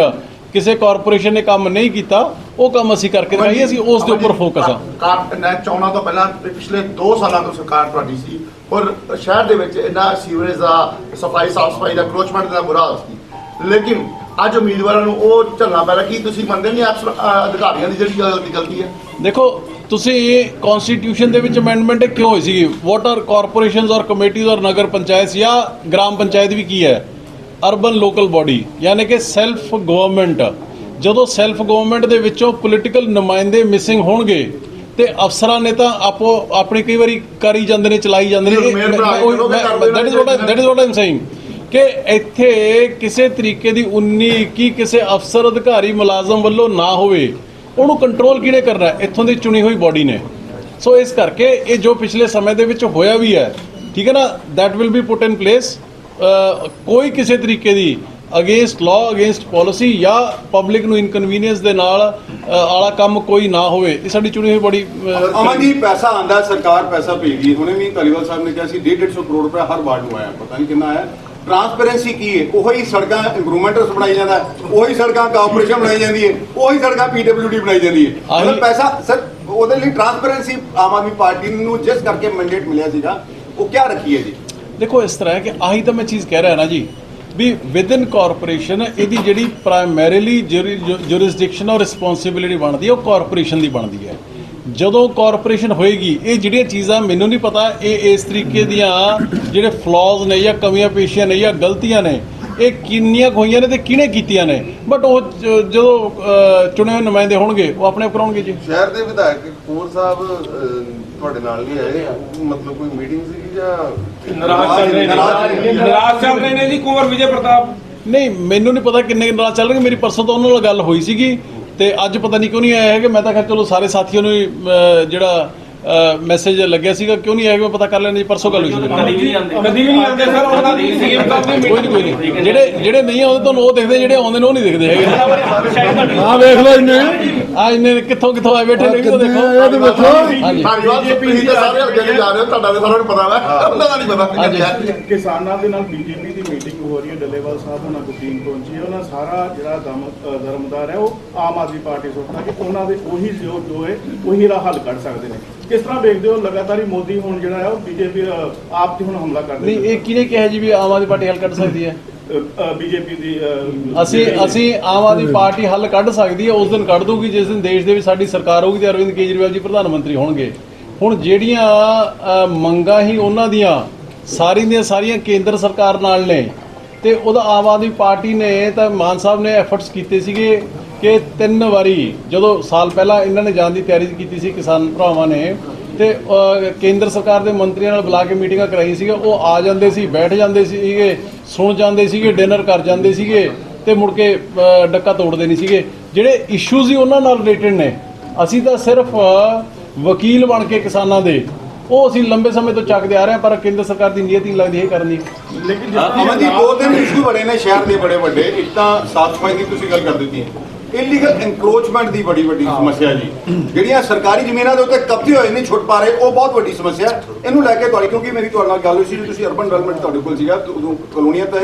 ਕਿਸੇ ਕਾਰਪੋਰੇਸ਼ਨ ਨੇ ਕੰਮ ਨਹੀਂ ਕੀਤਾ ਉਹ ਕੰਮ ਅਸੀਂ ਕਰਕੇ ਦਿਖਾਈਏ ਅਸੀਂ ਉਸ ਦੇ ਉੱਪਰ ਫੋਕਸ ਆ ਕਾਰ ਨੇ ਚੋਣਾਂ ਤੋਂ ਪਹਿਲਾਂ ਪਿਛਲੇ 2 ਸਾਲਾਂ ਤੋਂ ਸਰਕਾਰ ਤੁਹਾਡੀ ਸੀ ਔਰ ਸ਼ਹਿਰ ਦੇ ਵਿੱਚ ਇੰਨਾ ਸੀਵਰੇਜ ਦਾ ਸਫ਼ਾਈ ਸਾਫ਼ ਸਫ਼ਾਈ ਦਾ ਕਰੋਚਮੈਂਟ ਦਾ ਬੁਰਾ ਹਾਲ ਸੀ। ਲੇਕਿਨ ਅੱਜ ਉਮੀਦਵਾਰਾਂ ਨੂੰ ਉਹ ਝੱਲਣਾ ਪੈ ਰਿਹਾ ਕੀ ਤੁਸੀਂ ਮੰਨਦੇ ਨਹੀਂ ਅ, ਅਧਿਕਾਰੀਆਂ ਦੀ ਜਿਹੜੀ ਗਲਤੀ ਗਲਤੀ ਹੈ? ਦੇਖੋ ਤੁਸੀਂ ਇਹ ਕਨਸਟੀਟਿਊਸ਼ਨ ਦੇ ਵਿੱਚ ਅਮੈਂਡਮੈਂਟ ਕਿਉਂ ਹੋਈ ਸੀਗੀ? ਵਾਟ ਆਰ ਕਾਰਪੋਰੇਸ਼ਨਸ ਔਰ ਕਮੇਟੀਜ਼ ਔਰ ਨਗਰ ਪੰਚਾਇਤ ਜਾਂ ਗ੍ਰਾਮ ਪੰਚਾਇਤ ਵੀ ਕੀ ਹੈ? ਅਰਬਨ ਲੋਕਲ ਬਾਡੀ ਯਾਨੀ ਕਿ ਸੈਲਫ ਗਵਰਨਮੈਂਟ ਜਦੋਂ ਸੈਲਫ ਗਵਰਨਮੈਂਟ ਦੇ ਵਿੱਚੋਂ ਪੋਲੀਟੀਕਲ ਨੁਮਾਇੰਦੇ ਮਿਸਿੰਗ ਹੋਣਗੇ ਤੇ ਅਫਸਰਾਂ ਨੇ ਤਾਂ ਆਪੋ ਆਪਣੀ ਕਈ ਵਾਰੀ ਕਰੀ ਜਾਂਦੇ ਨੇ ਚਲਾਈ ਜਾਂਦੇ ਨੇ। That is what that is what I'm saying ਕਿ ਇੱਥੇ ਕਿਸੇ ਤਰੀਕੇ ਦੀ 19 21 ਕਿਸੇ ਅਫਸਰ ਅਧਿਕਾਰੀ ਮੁਲਾਜ਼ਮ ਵੱਲੋਂ ਨਾ ਹੋਵੇ ਉਹਨੂੰ ਕੰਟਰੋਲ ਕਿਹਨੇ ਕਰਨਾ? ਇੱਥੋਂ ਦੀ ਚੁਣੀ ਹੋਈ ਬਾਡੀ ਨੇ। ਸੋ ਇਸ ਕਰਕੇ ਇਹ ਜੋ ਪਿਛਲੇ ਸਮੇਂ ਦੇ ਵਿੱਚ ਹੋਇਆ ਵੀ ਹੈ ਠੀਕ ਹੈ ਨਾ? Will be put in place ਅ, ਕੋਈ ਕਿਸੇ ਤਰੀਕੇ ਦੀ ਅਗੇਂਸਟ ਲਾਅ ਅਗੇਂਸਟ ਪਾਲਿਸੀ ਜਾਂ ਪਬਲਿਕ ਨੂੰ ਇਨਕਨਵੀਨੀਅੰਸ ਦੇ ਨਾਲ ਆਲਾ ਕੰਮ ਕੋਈ ਨਾ ਹੋਵੇ ਇਹ ਸਾਡੀ ਚੁਣੀ ਹੋਈ ਬੜੀ ਅਮਨ ਜੀ ਪੈਸਾ ਆਂਦਾ ਸਰਕਾਰ ਪੈਸਾ ਭੇਜਦੀ ਹੁਣੇ ਵੀ ਧਾਲੀਵਾਲ ਸਾਹਿਬ ਨੇ ਕਿਹਾ ਸੀ 150 ਕਰੋੜ ਰੁਪਏ ਹਰ ਵਾਰਡ ਨੂੰ ਆਇਆ। ਪਤਾ ਨਹੀਂ ਕਿੰਨਾ ਆਇਆ। ਟਰਾਂਸਪੇਰੈਂਸੀ ਕੀ ਹੈ? ਉਹੀ ਸੜਕਾਂ ਇੰਪਰੂਵਮੈਂਟਸ ਬਣਾਈ ਜਾਂਦਾ ਉਹੀ ਸੜਕਾਂ ਕਾਰਪੋਰੇਸ਼ਨ ਬਣਾਈ ਜਾਂਦੀ ਹੈ। ਉਹੀ ਸੜਕਾਂ ਪੀਡਬਲਯੂਡੀ ਬਣਾਈ ਜਾਂਦੀ ਹੈ। ਮਤਲਬ ਪੈਸਾ ਸਰ ਉਹਦੇ ਲਈ ਟਰਾਂਸਪੇਰੈਂਸੀ ਆਮ ਆਦਮੀ ਪਾਰਟੀ ਨੂੰ ਜਿਸ ਕਰਕੇ ਮੈਂਡੇਟ ਮਿਲਿਆ ਸੀਗਾ ਉਹ ਕਿਆ ਰੱਖੀ ਹੈ ਜੀ? ਦੇਖੋ, ਇਸ ਤਰ੍ਹਾਂ ਹੈ ਕਿ ਆਹੀ ਤਾਂ ਮੈਂ ਚੀਜ਼ ਕਹਿ ਰਿਹਾ ਨਾ ਜੀ, ਵੀ ਵਿਦ ਇਨ ਕਾਰਪੋਰੇਸ਼ਨ ਇਹਦੀ ਜਿਹੜੀ ਪ੍ਰਾਇਮਰੀਲੀ ਜੁਰਿਸਡਿਕਸ਼ਨ ਔਰ ਰਿਸਪੌਂਸਿਬਿਲਿਟੀ ਬਣਦੀ ਹੈ, ਉਹ ਕਾਰਪੋਰੇਸ਼ਨ ਦੀ ਬਣਦੀ ਹੈ। ਜਦੋਂ ਕਾਰਪੋਰੇਸ਼ਨ ਹੋਏਗੀ, ਇਹ ਜਿਹੜੀਆਂ ਚੀਜ਼ਾਂ ਮੈਨੂੰ ਨਹੀਂ ਪਤਾ, ਇਹ ਇਸ ਤਰੀਕੇ ਦੀਆਂ ਜਿਹੜੇ ਫਲॉज ਨੇ ਜਾਂ ਕਮੀਆਂ ਪੇਸ਼ੀਆਂ ਨੇ ਜਾਂ ਗਲਤੀਆਂ ਨੇ, ਇਹ ਕਿੰਨੀਆਂ ਕੁ ਹੋਈਆਂ ਨੇ ਤੇ ਕਿਹਨੇ ਕੀਤੀਆਂ ਨੇ? ਬਟ ਉਹ ਜਦੋਂ ਚੁਣੇ ਹੋਏ ਨੁਮਾਇੰਦੇ ਹੋਣਗੇ, ਉਹ ਆਪਣੇ ਆਪ ਕਰਾਉਣਗੇ ਜੀ। ਸ਼ਹਿਰ ਦੇ ਵਿਧਾਇਕ ਕਪੂਰ ਸਾਹਿਬ ਤੁਹਾਡੇ ਨਾਲ ਨਹੀਂ ਆਏ ਮਤਲਬ ਕੋਈ ਮੀਟਿੰਗ ਸੀ ਜਾਂ ਨਾਰਾਜ਼ ਚੱਲ ਰਹੇ ਨੇ। ਨਾਰਾਜ਼ ਚੱਲ ਰਹੇ ਨੇ। ਜੀ ਕੁੰਵਰ ਵਿਜੇ ਪ੍ਰਤਾਪ। ਨਹੀਂ ਮੈਨੂੰ ਨਹੀਂ ਪਤਾ ਕਿੰਨੇ ਨਾਲ ਚੱਲ ਰਹੇ ਮੇਰੀ ਪਰਸੋਂ ਤੋਂ ਉਹਨਾਂ ਨਾਲ ਗੱਲ ਹੋਈ ਸੀਗੀ ਤੇ ਅੱਜ ਪਤਾ ਨਹੀਂ ਕਿਉਂ ਨਹੀਂ ਆਇਆ ਹੈ ਕਿ ਮੈਂ ਤਾਂ ਖੈਰ ਚਲੋ ਸਾਰੇ ਸਾਥੀਆਂ ਨੂੰ ਜਿਹੜਾ ਮੈਸੇਜ ਲੱਗਿਆ ਸੀਗਾ ਕਿਉਂ ਨਹੀਂ ਆਇਆ ਕਿ ਮੈਂ ਪਤਾ ਕਰ ਲੈਣਾ ਜੀ ਪਰਸੋਂ ਗੱਲ ਹੋਈ ਸੀ ਮੇਰੀ। ਕਦੀ ਵੀ ਨਹੀਂ ਆਉਂਦੇ। ਕਦੀ ਵੀ ਨਹੀਂ ਆਉਂਦੇ ਸਰ ਉਹਨਾਂ ਦੀ ਸੀਐਮ ਸਾਹਿਬ ਦੀ ਕੋਈ ਨਹੀਂ ਕੋਈ ਨਹੀਂ। ਜਿਹੜੇ ਜਿਹੜੇ ਨਹੀਂ ਆਉਂਦੇ ਤੁਹਾਨੂੰ ਉਹ ਦਿਖਦੇ ਜਿਹੜੇ ਆਉਂਦੇ ਨੇ ਉਹ ਨਹੀਂ ਦਿਖਦੇ ਹੈਗੇ। ਆ ਵੇਖ ਲਓ ਇੰਨੇ। ਆ ਇੰਨੇ ਕਿੱਥੋਂ ਕਿੱਥੋਂ ਆਏ ਬੈਠੇ ਨੇ ਉਹ ਦੇਖੋ। ਇਹ ਤੇ ਵੇਖੋ ਹਾਂਜੀ। ਧਾਰੀਵਾਲ ਜੀ ਤੁਸੀਂ ਤਾਂ ਸਾਰੇ ਦੇ ਜਾ ਰਹੇ ਹੋ ਤੁਹਾਡਾ ਤਾਂ ਸਾਰਿਆਂ ਨੂੰ ਪਤਾ ਵਾ। ਉਹਨਾਂ ਦਾ ਨਹੀਂ ਪਤਾ। ਕਿਸਾਨਾਂ ਦੇ ਨਾਲ ਬੀਜੇਪੀ ਦੀ ਮੀਟਿੰਗ ਹੋ ਰਹੀ ਹੈ ਡੱਲੇਵਾਲ ਸਾਹਿਬ ਉਹਨਾਂ ਕੋਲ ਟੀਮ ਪਹੁੰਚੀ ਹੈ ਉਹਨਾਂ ਸਾਰਾ ਜਿਹੜਾ ਦਮ ਅ, ਦਰਮਦਾਰ ਹੈ ਉਹ ਆਮ ਆਦਮੀ ਪਾਰਟੀ ਸੋਚਦਾ ਕਿ ਉਹਨਾਂ ਦੇ ਉਹੀ ਜੋ ਜੋ ਹੈ ਉਹੀ ਦਾ ਹੱਲ ਕੱਢ ਸਕਦੇ ਨੇ। ਕਿਸ ਤਰ੍ਹਾਂ ਵੇਖਦੇ ਹੋ ਲਗਾਤਾਰ ਹੀ ਮੋਦੀ ਹੁਣ ਜਿਹੜਾ ਹੈ ਉਹ ਬੀਜੇਪੀ ਆਪ ਤੇ ਹੁਣ ਹਮਲਾ ਕਰ ਨਹੀਂ ਇਹ ਕਿਹਨੇ ਕਿਹਾ ਜੀ ਵੀ ਆਮ ਆਦਮੀ ਪਾਰਟੀ ਹੱਲ ਕੱਢ ਸਕਦੀ ਹੈ? ਬੀਜੇਪੀ ਦੀ ਅਸੀਂ ਅਸੀਂ ਆਮ ਆਦਮੀ ਪਾਰਟੀ ਹੱਲ ਕੱਢ ਸਕਦੀ ਹੈ ਉਸ ਦਿਨ ਕੱਢ ਦੂਗੀ ਜਿਸ ਦਿਨ ਦੇਸ਼ ਦੇ ਵਿੱਚ ਸਾਡੀ ਸਰਕਾਰ ਹੋਊਗੀ ਤੇ ਅਰਵਿੰਦ ਕੇਜਰੀਵਾਲ ਜੀ ਪ੍ਰਧਾਨ ਮੰਤਰੀ ਹੋਣਗੇ। ਹੁਣ ਜਿਹੜੀਆਂ ਮੰਗਾਂ ਹੀ ਉਹਨਾਂ ਦੀਆਂ ਸਾਰੀ ਦੀਆਂ ਸਾਰੀਆਂ ਕੇਂਦਰ ਸਰਕਾਰ ਨਾਲ ਨੇ ਤੇ ਉਹਦਾ ਆਮ ਆਦਮੀ ਪਾਰਟੀ ਨੇ ਤਾਂ ਮਾਨ ਸਾਹਿਬ ਨੇ ਐਫਰਟਸ ਕੀਤੇ ਸੀਗੇ ਕਿ ਤਿੰਨ ਵਾਰੀ, ਜਦੋਂ ਸਾਲ ਪਹਿਲਾਂ ਇਹਨਾਂ ਨੇ ਜਾਣ ਦੀ ਤਿਆਰੀ ਕੀਤੀ ਸੀ ਕਿਸਾਨ ਭਰਾਵਾਂ ਨੇ, ਤੇ ਕੇਂਦਰ ਸਰਕਾਰ ਦੇ ਮੰਤਰੀਆਂ ਨਾਲ ਬੁਲਾ ਕੇ ਮੀਟਿੰਗਾਂ ਕਰਾਈ ਸੀਗਾ ਉਹ ਆ ਜਾਂਦੇ ਸੀ, ਬੈਠ ਜਾਂਦੇ ਸੀਗੇ, ਸੁਣ ਜਾਂਦੇ ਸੀਗੇ ਡਿਨਰ ਕਰ ਜਾਂਦੇ ਸੀਗੇ, ਤੇ ਮੁੜ ਕੇ ਡੱਕਾ ਤੋੜਦੇ ਨਹੀਂ ਸੀਗੇ। ਜਿਹੜੇ ਇਸ਼ੂਜ਼ ਹੀ ਉਹਨਾਂ ਨਾਲ ਰਿਲੇਟਡ ਨੇ, ਅਸੀਂ ਤਾਂ ਸਿਰਫ, ਵਕੀਲ ਬਣ ਕੇ ਕਿਸਾਨਾਂ ਦੇ ਉਹ ਅਸੀਂ ਲੰਬੇ ਸਮੇਂ ਤੋਂ ਚੱਕਦੇ ਆ ਰਹੇ ਹਾਂ, ਪਰ ਕੇਂਦਰ ਸਰਕਾਰ ਦੀ ਨੀਅਤ ਹੀ ਨਹੀਂ ਲੱਗਦੀ, ਇਹ ਕਰਨ। ਦੀ ਲੇਕਿਨ ਅਮਨ ਜੀ, ਦੋ ਤਿੰਨ ਇਸ਼ੂ ਬੜੇ ਨੇ ਸ਼ਹਿਰ ਦੇ ਬੜੇ ਵੱਡੇ। ਇੱਕ ਤਾਂ ਸਾਫ਼ ਸਫ਼ਾਈ ਦੀ ਤੁਸੀਂ ਗੱਲ ਕਰ ਦਿੱਤੀ। ਹੈ ਇਲੀਗਲ ਐਨਕਰੋਚਮੈਂਟ ਦੀ ਬੜੀ ਵੱਡੀ ਸਮੱਸਿਆ ਜੀ। ਜਿਹੜੀਆਂ ਸਰਕਾਰੀ ਜ਼ਮੀਨਾਂ ਦੇ ਉੱਤੇ ਕਬਜ਼ੇ ਹੋਏ ਨਹੀਂ ਛੁੱਟ ਪਾ ਰਹੇ, ਉਹ ਬਹੁਤ ਵੱਡੀ ਸਮੱਸਿਆ। ਇਹਨੂੰ ਲੈ ਕੇ ਤੁਹਾਡੀ ਕਿਉਂਕਿ ਮੇਰੀ ਤੁਹਾਡੇ ਨਾਲ ਗੱਲ ਹੋਈ ਸੀ ਤੁਸੀਂ ਅਰਬਨ ਡਿਵੈਲਪਮੈਂਟ ਤੁਹਾਡੇ ਕੋਲ ਸੀਗਾ, ਉਦੋਂ ਕਲੋਨੀਆਂ ਤਾਂ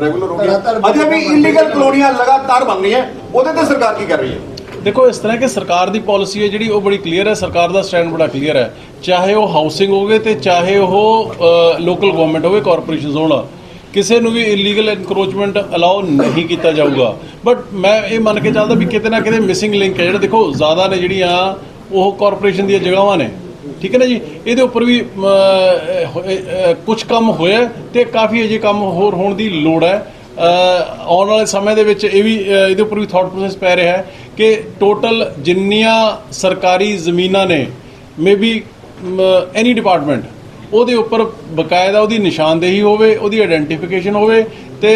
ਰੈਗੂਲਰ ਹੋ ਗਈਆਂ। ਅਜੇ ਵੀ ਇਲੀਗਲ ਕਲੋਨੀਆਂ ਲਗਾਤਾਰ ਬਣ ਰਹੀਆਂ। ਉਹਦੇ ਤੇ ਸਰਕਾਰ ਕੀ ਕਰ ਰਹੀ ਹੈ? ਦੇਖੋ, ਇਸ ਤਰ੍ਹਾਂ ਕਿ ਸਰਕਾਰ ਦੀ ਪਾਲਿਸੀ ਹੈ ਜਿਹੜੀ, ਉਹ ਬੜੀ ਕਲੀਅਰ ਹੈ। ਸਰਕਾਰ ਦਾ ਸਟੈਂਡ ਬੜਾ ਕਲੀਅਰ ਹੈ। ਚਾਹੇ ਉਹ ਹਾਊਸਿੰਗ ਹੋਵੇ ਤੇ ਚਾਹੇ ਉਹ ਲੋਕਲ ਗਵਰਨਮੈਂਟ ਹੋਵੇ ਕਾਰਪੋਰੇਸ਼ਨ ਹੋਣਾ। ਕਿਸੇ ਨੂੰ ਵੀ ਇਲੀਗਲ ਇਨਕਰੋਚਮੈਂਟ ਅਲਾਉ ਨਹੀਂ ਕੀਤਾ ਜਾਊਗਾ। ਬਟ ਮੈਂ ਇਹ ਮੰਨ ਕੇ ਚੱਲਦਾ ਵੀ ਕਿਤੇ ਨਾ ਕਿਤੇ ਮਿਸਿੰਗ ਲਿੰਕ ਹੈ। ਜਿਹੜਾ ਦੇਖੋ, ਜ਼ਿਆਦਾ ਨੇ ਜਿਹੜੀਆਂ, ਉਹ ਕਾਰਪੋਰੇਸ਼ਨ ਦੀਆਂ ਜਗ੍ਹਾਵਾਂ ਨੇ। ਠੀਕ ਹੈ ਨਾ ਜੀ? ਇਹਦੇ ਉੱਪਰ ਵੀ ਕੁਝ ਕੰਮ ਹੋਇਆ ਤੇ ਕਾਫੀ ਅਜੇ ਕੰਮ ਹੋਰ ਹੋਣ ਦੀ ਲੋੜ ਹੈ। ਆਉਣ ਵਾਲੇ ਸਮੇਂ ਦੇ ਵਿੱਚ ਇਹ ਵੀ ਇਹਦੇ ਉੱਪਰ ਵੀ ਥਾਟ ਪ੍ਰੋਸੈਸ ਪੈ ਰਿਹਾ ਹੈ ਕਿ ਟੋਟਲ ਜਿੰਨੀਆਂ ਸਰਕਾਰੀ ਜ਼ਮੀਨਾਂ ਨੇ ਮੇਬੀ ਐਨੀ ਡਿਪਾਰਟਮੈਂਟ ਉਹਦੇ ਉੱਪਰ ਬਕਾਇਦਾ ਉਹਦੀ ਨਿਸ਼ਾਨਦੇਹੀ ਹੋਵੇ, ਉਹਦੀ ਆਇਡੈਂਟੀਫਿਕੇਸ਼ਨ ਹੋਵੇ ਤੇ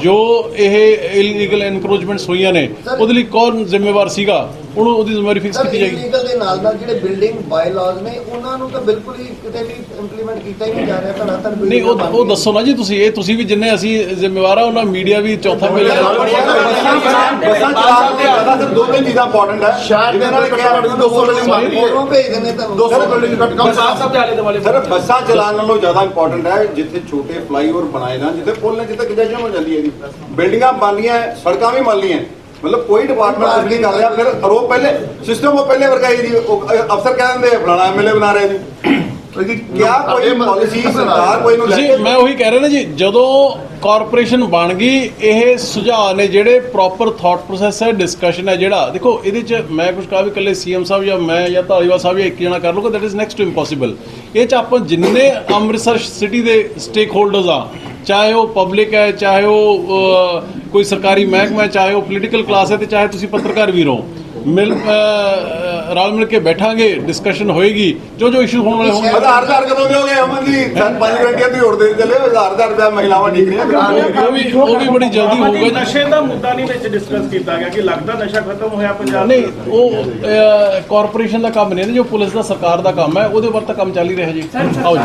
ਜੋ ਇਹ ਇਲੀਗਲ ਐਨਕਰੋਚਮੈਂਟਸ ਹੋਈਆਂ ਨੇ ਉਹਦੇ ਲਈ ਕੌਣ ਜ਼ਿੰਮੇਵਾਰ ਸੀਗਾ ਉਹਨੂੰ ਉਹਦੀ ਜ਼ਿੰਮੇਵਾਰੀ ਫਿਕਸ ਕੀਤੀ ਜਾਏਗੀ ਇਲੀਗਲ ਦੇ ਨਾਲ ਨਾਲ ਜਿਹੜੇ ਬਿਲਡਿੰਗ ਬਾਇਲਾਜ਼ ਨੇ ਉਹਨਾਂ ਨੂੰ ਤਾਂ ਬਿਲਕੁਲ ਹੀ ਕਿਤੇ ਵੀ ਇੰਪਲੀਮੈਂਟ ਕੀਤਾ ਹੀ ਨਹੀਂ ਜਾ ਰਿਹਾ ਧੜਾ ਧੜ ਨਹੀਂ ਉਹ ਉਹ ਦੱਸੋ ਨਾ ਜੀ ਤੁਸੀਂ ਇਹ ਤੁਸੀਂ ਵੀ ਜਿੰਨੇ ਅਸੀਂ ਜ਼ਿੰਮੇਵਾਰ ਆ ਉਹਨਾਂ ਮੀਡੀਆ ਵੀ ਚੌਥਾ ਮਿਲ ਬੱਸਾਂ ਚਲਾਉਣ ਦੇ ਜ਼ਿਆਦਾ ਸਿਰ ਦੋ ਤਿੰਨ ਚੀਜ਼ਾਂ ਇੰਪੋਰਟੈਂਟ ਹੈ ਸ਼ਹਿਰ ਦੇ ਨਾਲ ਘੱਟ 200 ਬਿਲਡਿੰਗ ਬਣ ਰਹੀ ਹੈ ਭੇਜ ਦਿੰਦੇ ਤੁਹਾਨੂੰ 200 ਬਿਲਡਿੰਗ ਘੱਟ ਕਮ ਸਭ ਦੇ ਆਲੇ ਦੁਆਲੇ ਸਰ ਬੱਸਾਂ ਚਲਾਉਣ ਨਾਲੋਂ ਜ਼ਿਆਦਾ ਇੰਪੋਰਟੈਂਟ ਹੈ ਜਿੱਥੇ ਛੋਟੇ ਫਲਾਈਓਵਰ ਬਣਾਏ ਜਾਣ ਜਿੱਥੇ ਪੁੱਲ ਨੇ ਜਿੱਥੇ ਕਿਜਾਜਮ ਹੋ ਜਾਂਦੀ ਹੈ ਜੀ। ਬਿਲਡਿੰਗਾਂ ਬਣਨੀਆਂ ਹੈ, ਸੜਕਾਂ ਵੀ ਬਣ ਲਈਆਂ। ਮਤਲਬ ਕੋਈ ਡਿਪਾਰਟਮੈਂਟ ਕੁਝ ਨਹੀਂ ਕਰ ਰਿਹਾ। ਫਿਰ ਆਰੋਪ ਪਹਿਲੇ ਸਿਸਟਮ ਉਹ ਪਹਿਲੇ ਵਰਗਾ ਹੀ ਜੀ। ਅਫਸਰ ਕਹਿ ਦਿੰਦੇ ਫਲਾਣਾ ਐਮਐਲਏ ਬਣਾ ਰਹੇ ਜੀ। ਕਿਆ ਕੋਈ ਪਾਲਿਸੀ ਸਰਕਾਰ ਕੋਈ ਨੂੰ ਲੈ ਕੇ ਮੈਂ ਉਹੀ ਕਹਿ ਰਿਹਾ ਨਾ ਜੀ ਜਦੋਂ ਕਾਰਪੋਰੇਸ਼ਨ ਬਣ ਗਈ ਇਹ ਸੁਝਾਅ ਨੇ ਜਿਹੜੇ ਪ੍ਰੋਪਰ ਥਾਟ ਪ੍ਰੋਸੈਸ ਹੈ ਡਿਸਕਸ਼ਨ ਹੈ ਜਿਹੜਾ। ਦੇਖੋ ਇਹਦੇ ਚ ਮੈਂ ਕੁਝ ਕਹਾ ਵੀ ਇਕੱਲੇ ਸੀਐਮ ਸਾਹਿਬ ਜਾਂ ਮੈਂ ਜਾਂ ਧਾਲੀਵਾਲ ਸਾਹਿਬ ਜਾਂ ਇੱਕ ਜਣਾ ਕਰ ਲੂਗਾ that is next to impossible ਇਹ ਚ ਆਪਾਂ ਜਿੰਨੇ ਅੰਮ੍ਰਿਤਸਰ ਸਿਟੀ ਦੇ ਸਟੇਕ ਹੋਲਡਰਸ ਆ ਚਾਹੇ ਉਹ ਪਬਲਿਕ ਹੈ ਚਾਹੇ ਉਹ ਕੋਈ ਸਰਕਾਰੀ ਮਹਿਕਮਾ ਹੈ ਚਾਹੇ ਉਹ ਪੋਲੀਟੀਕਲ ਕਲਾਸ ਹੈ ਤੇ ਚਾਹੇ ਤੁਸੀਂ ਪੱਤਰਕਾਰ ਵੀਰ ਹੋ ਮਿਲ ਰਲ ਮਿਲ ਕੇ ਬੈਠਾਂਗੇ ਡਿਸਕਸ਼ਨ ਹੋਏਗੀ। ਜੋ ਜੋ ਇਸ਼ੂ ਹੋਣ ਵਾਲੇ ਹੋਣਗੇ। ਆਧਾਰ ਕਾਰਡ ਕਦੋਂ ਦਿਓਗੇ? ਅਮਨ ਜੀ ਸਨ 5 ਘੰਟੇ ਦੀ ਹੋਰ ਦੇ ਚੱਲੇ ਆਧਾਰ ਕਾਰਡ ਰੁਪਇਆ ਮਹਿਲਾਵਾਂ ਠੀਕ ਨਹੀਂ ਉਹ ਵੀ ਉਹ ਵੀ ਬੜੀ ਜਲਦੀ ਹੋਊਗਾ ਨਸ਼ੇ ਦਾ ਮੁੱਦਾ ਨਹੀਂ ਵਿੱਚ ਡਿਸਕਸ ਕੀਤਾ ਗਿਆ ਕਿ ਲੱਗਦਾ ਨਸ਼ਾ ਖਤਮ ਹੋਇਆ ਪੰਜਾਬ ਨਹੀਂ ਉਹ ਕਾਰਪੋਰੇਸ਼ਨ ਦਾ ਕੰਮ ਨਹੀਂ ਜੋ ਪੁਲਿਸ ਦਾ ਸਰਕਾਰ ਦਾ ਕੰਮ ਹੈ ਉਹਦੇ ਉੱਪਰ ਤਾਂ ਕੰਮ ਚੱਲ ਹੀ ਰਿਹਾ ਜੀ। ਆਓ ਜੀ।